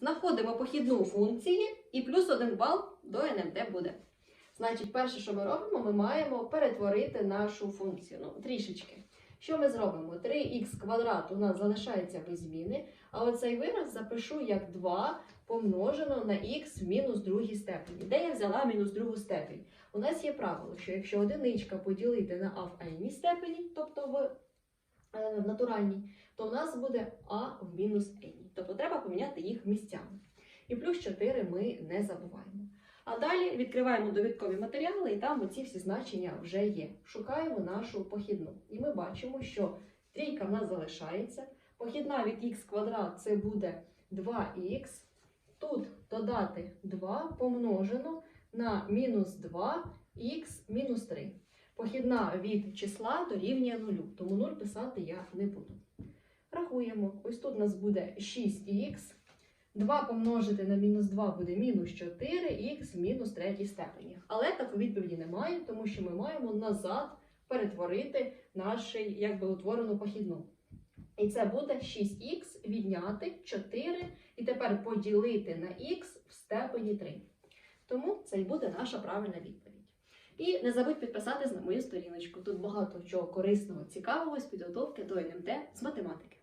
Знаходимо похідну функції і плюс 1 бал до НМТ буде. Значить, перше, що ми робимо, ми маємо перетворити нашу функцію. Ну, трішечки. Що ми зробимо? 3х квадрат у нас залишається без зміни, а оцей вираз запишу як 2 помножено на х в мінус другій степені. Де я взяла мінус другу степень? У нас є правило, що якщо одиничка поділити на а в n степені, тобто в, в натуральній, то у нас буде а в мінус n. Тобто треба поміняти їх місцями. І плюс 4 ми не забуваємо. А далі відкриваємо довідкові матеріали, і там оці всі значення вже є. Шукаємо нашу похідну. І ми бачимо, що трійка в нас залишається. Похідна від х квадрат це буде 2х. Тут додати 2 помножено на мінус 2х мінус 3. Похідна від числа дорівнює 0, тому 0 писати я не буду. Рахуємо. Ось тут у нас буде 6х. 2 помножити на мінус 2 буде мінус 4х мінус третій степені. Але такої відповіді немає, тому що ми маємо назад перетворити нашу якби утворену похідну. І це буде 6х відняти 4 і тепер поділити на х в степені 3. Тому це і буде наша правильна відповідь. І не забудь підписатись на мою сторіночку. Тут багато чого корисного, цікавого з підготовки до НМТ з математики.